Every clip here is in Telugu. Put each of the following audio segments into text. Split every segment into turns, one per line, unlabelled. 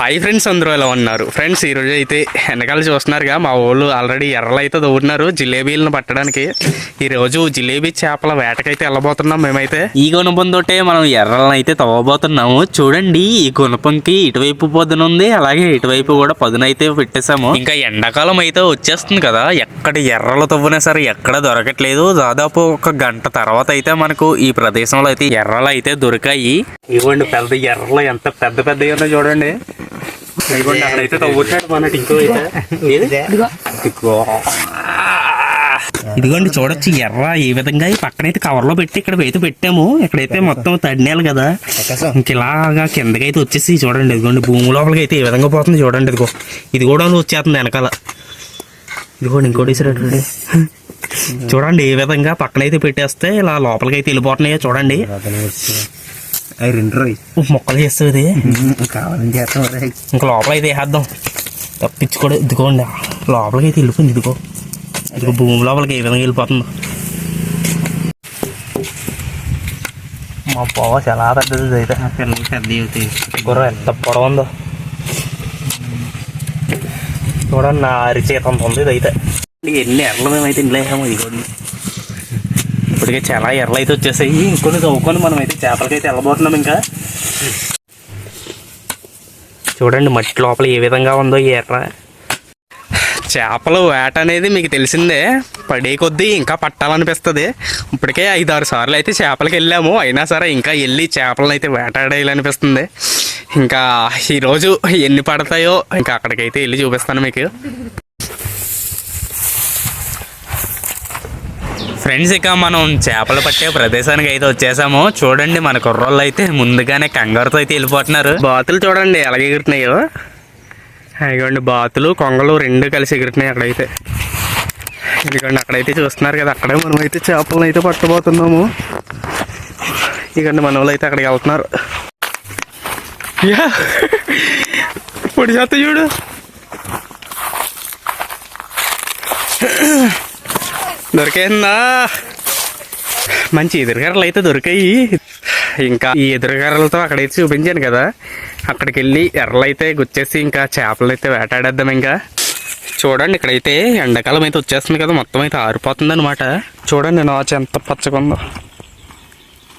హాయ్ ఫ్రెండ్స్ అందరూ ఎలా ఉన్నారు? ఫ్రెండ్స్ ఈరోజు అయితే వెనకాల చూస్తున్నారుగా మా వాళ్ళు ఆల్రెడీ ఎర్రలు అయితే దూరినారు జిలేబీలను పట్టడానికి. ఈరోజు జిలేబీ చేపల వేటకైతే వెళ్ళబోతున్నాం మేమైతే.
ఈ గుణపంతోటే మనం ఎర్రలను అయితే తవ్వబోతున్నాము. చూడండి ఈ గుణపంకి ఇటువైపు పదును ఉంది అలాగే ఇటువైపు కూడా పదును అయితే పెట్టేశాము. ఇంకా ఎండాకాలం అయితే వచ్చేస్తుంది కదా ఎక్కడ ఎర్రలు తవ్వినా సరే ఎక్కడ దొరకట్లేదు. దాదాపు ఒక గంట తర్వాత అయితే మనకు ఈ ప్రదేశంలో అయితే ఎర్రలు అయితే దొరికాయి.
ఇవ్వండి పెద్ద ఎర్రలు ఎంత పెద్ద పెద్ద ఉన్నాయో చూడండి. ఇదిగోండి అక్కడైతే తవ్వుతాడు మన టింకు అయితే. ఇదిగో.
ఇదిగోండి చూడొచ్చు ఎర్ర ఈ విధంగా ఈ పక్కనైతే కవర్లో పెట్టి ఇక్కడ అయితే పెట్టాము. ఇక్కడైతే మొత్తం తడినేలు కదా. ఇంక ఇలాగా కిందకైతే వచ్చేసి చూడండి ఇదిగోండి భూమి లోపలికి అయితే ఈ విధంగా పోతుంది చూడండి ఇదిగో. ఇది కూడా వచ్చేస్తుంది వెనకాల. ఇదిగోండి ఇంకోటి చూడండి చూడండి ఏ విధంగా పక్కనైతే పెట్టేస్తే ఇలా లోపలికి అయితే వెళ్ళిపోతున్నాయో చూడండి.
అవి రెండు రోజు
మొక్కలు చేస్తుంది.
కావాలని చేస్తాం.
ఇంకా లోపల అయితే వేసేద్దాం. తప్పించుకోడు. ఇదిగోండి లోపలికి అయితే వెళ్ళిపోయింది ఇదిగో. ఇదిగో భూమి లోపలికి ఏ విధంగా వెళ్ళిపోతుందో.
మా పోవ చాలా పెద్దది అయితే.
పిల్లలు పెద్ద అవుతాయి
గుర్ర ఎంత పొడవు ఉందో. చూడండి నా అరిచేత అంత ఉంది ఇది అయితే
ఎన్ని ఎర్రలు మేమైతే ఇంట్లో వేసాము ఇదిగోండి.
ఇప్పటికే చాలా ఎర్రలు అయితే వచ్చేసాయి. ఇంకొన్ని చదువుకొని మనం అయితే చేపలకైతే వెళ్ళబోతున్నాం ఇంకా. చూడండి మట్టి లోపల ఏ విధంగా ఉందో ఈ ఎర్ర. చేపలు వేట అనేది మీకు తెలిసిందే. పడే కొద్దీ ఇంకా పట్టాలనిపిస్తుంది. ఇప్పటికే ఐదు ఆరు సార్లు అయితే చేపలకి వెళ్ళాము. అయినా సరే ఇంకా వెళ్ళి చేపలను అయితే వేటాడేయాలనిపిస్తుంది. ఇంకా ఈరోజు ఎన్ని పడతాయో ఇంకా అక్కడికైతే వెళ్ళి చూపిస్తాను మీకు.
ఫ్రెండ్స్ ఇక మనం చేపలు పట్టే ప్రదేశానికి అయితే వచ్చేసాము. చూడండి మన కుర్రోళ్ళు అయితే ముందుగానే కంగారుతో అయితే వెళ్ళిపోతున్నారు.
బాతులు చూడండి ఎలా ఎగురుతున్నాయో ఇదిగోండి బాతులు కొంగలు రెండు కలిసి ఎగురుతున్నాయి అక్కడైతే. ఇదిగోండి అక్కడైతే చూస్తున్నారు కదా అక్కడే మనం అయితే చేపలను అయితే పట్టబోతున్నాము ఇదిగోండి మన వాళ్ళు అయితే అక్కడికి వెళ్తున్నారు. యా! పొడి చేత చూడు. దొరికేందా? మంచి ఎదురుగర్రలు అయితే దొరికాయి. ఇంకా ఈ ఎదురుగర్రలతో అక్కడైతే చూపించాను కదా. అక్కడికి వెళ్ళి ఎర్రలు అయితే గుచ్చేసి ఇంకా చేపలు అయితే వేటాడేద్దాం ఇంకా. చూడండి ఇక్కడైతే ఎండాకాలం అయితే వచ్చేస్తుంది కదా. మొత్తం అయితే ఆరిపోతుంది అనమాట చూడండి నాచు ఎంత పచ్చగా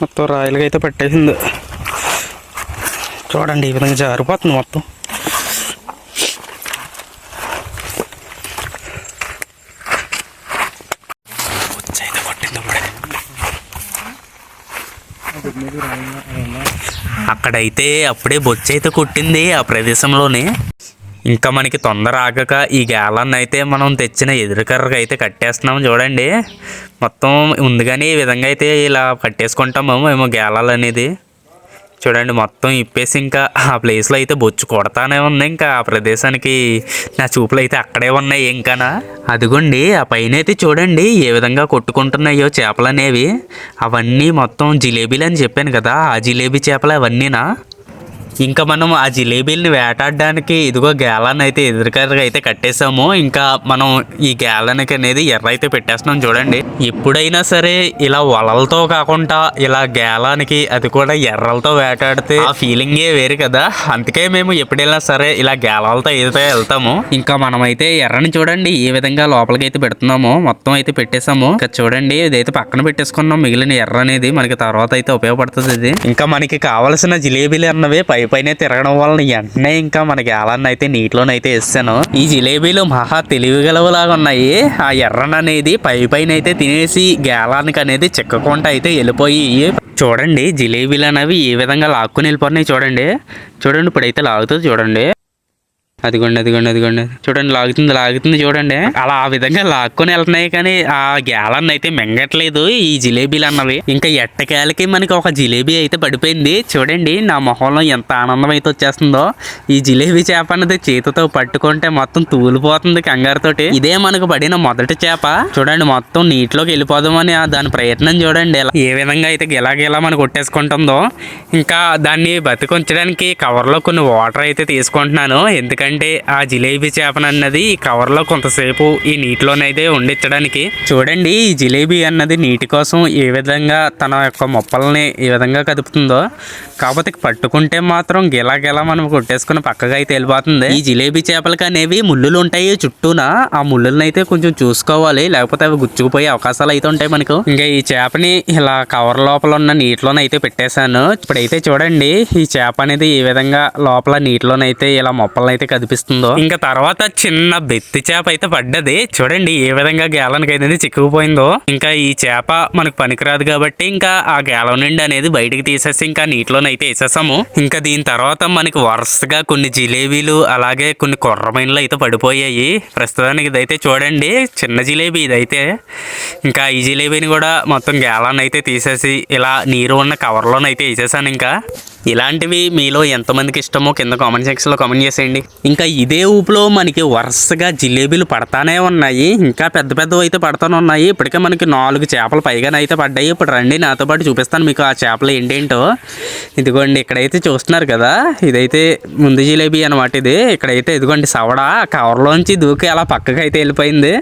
మొత్తం రాయలుగా అయితే పట్టేసింది. చూడండి ఈ విధంగా జారిపోతుంది మొత్తం.
అక్కడైతే అప్పుడే బొచ్చు అయితే కొట్టింది ఆ ప్రదేశంలోనే. ఇంకా మనకి తొందర ఆగక ఈ గేలాన్ని అయితే మనం తెచ్చిన ఎదురుకర్రకి అయితే కట్టేస్తున్నాం చూడండి. మొత్తం ముందుగానే ఈ విధంగా అయితే ఇలా కట్టేసుకుంటాము మేము గేలాలు అనేది చూడండి మొత్తం ఇప్పేసి ఇంకా ఆ ప్లేస్లో అయితే బొచ్చు కొడతానే ఉంది. ఇంకా ఆ ప్రదేశానికి నా చూపులు అయితే అక్కడే ఉన్నాయి ఇంకానా. అదిగోండి ఆ పైన అయితే చూడండి ఏ విధంగా కొట్టుకుంటున్నాయో చేపలు అనేవి అవన్నీ మొత్తం జిలేబీలు అని చెప్పాను కదా ఆ జిలేబీ చేపలు అవన్నీనా? ఇంకా మనం ఆ జిలేబీల్ని వేటాడడానికి ఇదిగో గేలాన్ని అయితే ఎదురుకరగా అయితే కట్టేసాము ఇంకా మనం ఈ గేలానికి అనేది ఎర్ర అయితే పెట్టేస్తున్నాం చూడండి. ఎప్పుడైనా సరే ఇలా వలలతో కాకుండా ఇలా గేలానికి అది కూడా ఎర్రలతో వేటాడితే ఆ ఫీలింగే వేరు కదా. అందుకే మేము ఎప్పుడైనా సరే ఇలా గేలాలతో అయితే వెళ్తాము. ఇంకా మనమైతే ఎర్రని చూడండి ఏ విధంగా లోపలికి అయితే పెడుతున్నామో. మొత్తం అయితే పెట్టేసాము ఇంకా చూడండి ఇదైతే పక్కన పెట్టేసుకున్నాం. మిగిలిన ఎర్ర అనేది మనకి తర్వాత అయితే ఉపయోగపడుతుంది ఇది. ఇంకా మనకి కావలసిన జిలేబీలు అన్నవి పై పైన తిరగడం వలన వెంటనే ఇంకా మనకి అలాన్ని అయితే నీటిలోనైతే వేస్తాను. ఈ జిలేబీలు మహా తెలివిగలవులాగా ఉన్నాయి. ఆ ఎర్రన అనేది పై పైన అయితే తినేసి గేలానికి అనేది చిక్కకుండా అయితే వెళ్ళిపోయి చూడండి జిలేబీలు అనేవి ఏ విధంగా లాక్కుని వెళ్ళిపోతున్నాయి చూడండి. చూడండి ఇప్పుడైతే లాగుతుంది చూడండి. అదిగోండి అదిగోండి అదిగోండి. చూడండి లాగుతుంది లాగుతుంది చూడండి. అలా ఆ విధంగా లాక్కొని వెళ్తున్నాయి కానీ ఆ గ్యాలన్ అయితే మింగట్లేదు ఈ జిలేబీలు అన్నవి. ఇంకా ఎట్టకేలకి మనకి ఒక జిలేబీ అయితే పడిపోయింది. చూడండి నా మొహంలో ఎంత ఆనందం అయితే వచ్చేస్తుందో. ఈ జిలేబీ చేప అన్నది చేతితో పట్టుకుంటే మొత్తం తూలిపోతుంది కంగారుతోటి ఇదే మనకు పడిన మొదటి చేప. చూడండి మొత్తం నీటిలోకి వెళ్ళిపోదామని ఆ దాని ప్రయత్నం చూడండి. ఏ విధంగా అయితే గిలాగిలా మనకు కొట్టేసుకుంటుందో. ఇంకా దాన్ని బతికొంచడానికి కవర్లో కొన్ని వాటర్ అయితే తీసుకుంటున్నాను. ఎందుకంటే ఆ జిలేబీ చేపనన్నది ఈ కవర్లో కొంతసేపు ఈ నీటిలోనైతే వండించడానికి. చూడండి ఈ జిలేబీ అన్నది నీటి కోసం ఏ విధంగా తన యొక్క మొప్పల్ని ఏ విధంగా కదుపుతుందో. కాకపోతే పట్టుకుంటే మాత్రం గిలా గిలా మనం కొట్టేసుకుని పక్కగా అయితే వెళ్ళిపోతుంది. ఈ జిలేబీ చేపలకి అనేవి ముళ్ళులు ఉంటాయి చుట్టూన. ఆ ముళ్ళులను అయితే కొంచెం చూసుకోవాలి. లేకపోతే అవి గుచ్చుకుపోయే అవకాశాలు అయితే ఉంటాయి మనకు. ఇంకా ఈ చేపని ఇలా కవర్ లోపల ఉన్న నీటిలోనైతే పెట్టేశాను. ఇప్పుడైతే చూడండి ఈ చేప అనేది ఏ విధంగా లోపల నీటిలోనైతే ఇలా మొప్పలనైతే కనిపిస్తుందో ఇంకా తర్వాత చిన్న బెత్తి చేప అయితే పడ్డది. చూడండి ఏ విధంగా గేలానికి అయితే చిక్కుకుపోయిందో. ఇంకా ఈ చేప మనకు పనికిరాదు కాబట్టి ఇంకా ఆ గేలం నుండి అనేది బయటికి తీసేసి ఇంకా నీటిలోనైతే వేసేసాము. ఇంకా దీని తర్వాత మనకి వరుసగా కొన్ని జిలేబీలు అలాగే కొన్ని కొర్రమైనలు అయితే పడిపోయాయి. ప్రస్తుతానికి ఇదైతే చూడండి చిన్న జిలేబీ ఇదైతే. ఇంకా ఈ జిలేబీని కూడా మొత్తం గేలాన్ని అయితే తీసేసి ఇలా నీరు ఉన్న కవర్లోనైతే వేసేసాను ఇంకా. ఇలాంటివి మీలో ఎంతమందికి ఇష్టమో కింద కామెంట్ సెక్షన్లో కామెంట్ చేసేయండి. ఇంకా ఇదే ఊపులో మనకి వరుసగా జిలేబీలు పడతానే ఉన్నాయి. ఇంకా పెద్ద పెద్దవి అయితే పడతానే ఉన్నాయి. ఇప్పటికే మనకి నాలుగు చేపలు పైగానే అయితే పడ్డాయి. ఇప్పుడు రండి నాతో పాటు చూపిస్తాను మీకు ఆ చేపలు ఏంటేంటో. ఇదిగోండి ఇక్కడైతే చూస్తున్నారు కదా ఇదైతే ముందు జిలేబీ అనమాట ఇది. ఇక్కడైతే ఇదిగోండి సవడ. కవర్లోంచి దూకి అలా పక్కకి అయితే వెళ్ళిపోయింది.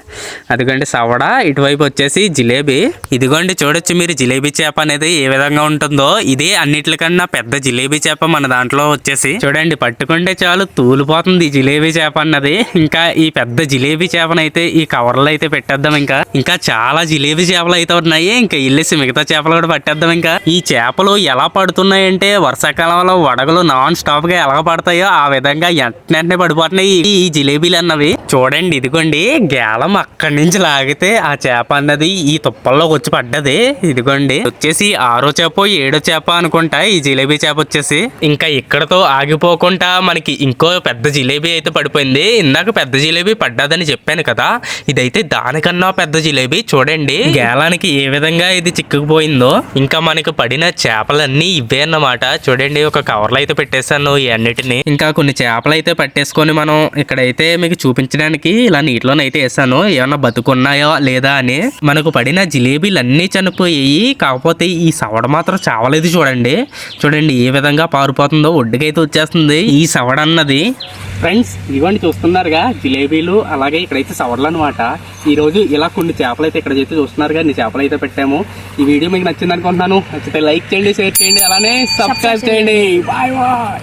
అదిగోండి సవడ. ఇటువైపు వచ్చేసి జిలేబీ. ఇదిగోండి చూడొచ్చు మీరు జిలేబీ చేప అనేది ఏ విధంగా ఉంటుందో. ఇదే అన్నిటికన్నా పెద్ద జిలేబీ. జిలేబీ చేప మన దాంట్లో వచ్చేసి. చూడండి పట్టుకుంటే చాలు తూలిపోతుంది జిలేబీ చేప అన్నది. ఇంకా ఈ పెద్ద జిలేబీ చేపనైతే ఈ కవర్లో అయితే పెట్టేద్దాం ఇంకా. ఇంకా చాలా జిలేబీ చేపలు అయితే ఉన్నాయి. ఇంకా వెళ్ళేసి మిగతా చేపలు కూడా పట్టేద్దాం ఇంకా. ఈ చేపలు ఎలా పడుతున్నాయంటే వర్షాకాలంలో వడగలు నాన్ స్టాప్గా ఎలా పడతాయో ఆ విధంగా వెంటనే పడిపోతున్నాయి ఈ- ఈ జిలేబీలు అన్నవి. చూడండి ఇదిగోండి. గేలం అక్కడి నుంచి లాగితే ఆ చేప అన్నది ఈ తుప్పల్లోకి వచ్చి పడ్డది. ఇదిగోండి. వచ్చేసి ఆరో చేప ఏడో చేప అనుకుంటా ఈ జిలేబీ చేప వచ్చేసి ఇంకా ఇక్కడతో ఆగిపోకుండా మనకి ఇంకో పెద్ద జిలేబీ అయితే పడిపోయింది. ఇందాక పెద్ద జిలేబీ పడ్డదని చెప్పాను కదా. ఇదైతే దానికన్నా పెద్ద జిలేబీ చూడండి. గేలానికి ఏ విధంగా ఇది చిక్కుకుపోయిందో ఇంకా మనకి పడిన చేపలన్నీ ఇవే అన్నమాట. చూడండి ఒక కవర్లో అయితే పెట్టేశాను ఈ అన్నిటిని. ఇంకా కొన్ని చేపలు అయితే పట్టేసుకొని మనం ఇక్కడైతే మీకు చూపించడానికి ఇలా నీటిలోనైతే వేసాను. ఏమన్నా బతుకున్నాయో లేదా అని. మనకు పడిన జిలేబీలు అన్నీ చనిపోయాయి. కాకపోతే ఈ సవడ మాత్రం చావలేదు చూడండి. చూడండి ఏ విధంగా పారిపోతుందో ఒడ్డుకైతే వచ్చేస్తుంది ఈ సవడ అన్నది. ఫ్రెండ్స్ ఇవ్వండి చూస్తున్నారుగా జిలేబీలు అలాగే ఇక్కడైతే సవడలు అనమాట ఈ రోజు ఇలా కొన్ని చేపలు అయితే ఇక్కడ అయితే చూస్తున్నారుగా ఇన్ని చేపలు అయితే పెట్టాము. ఈ వీడియో మీకు నచ్చింది అనుకుంటున్నాను. నచ్చితే లైక్ చేయండి షేర్ చేయండి అలానే సబ్స్క్రైబ్ చేయండి. Bye bye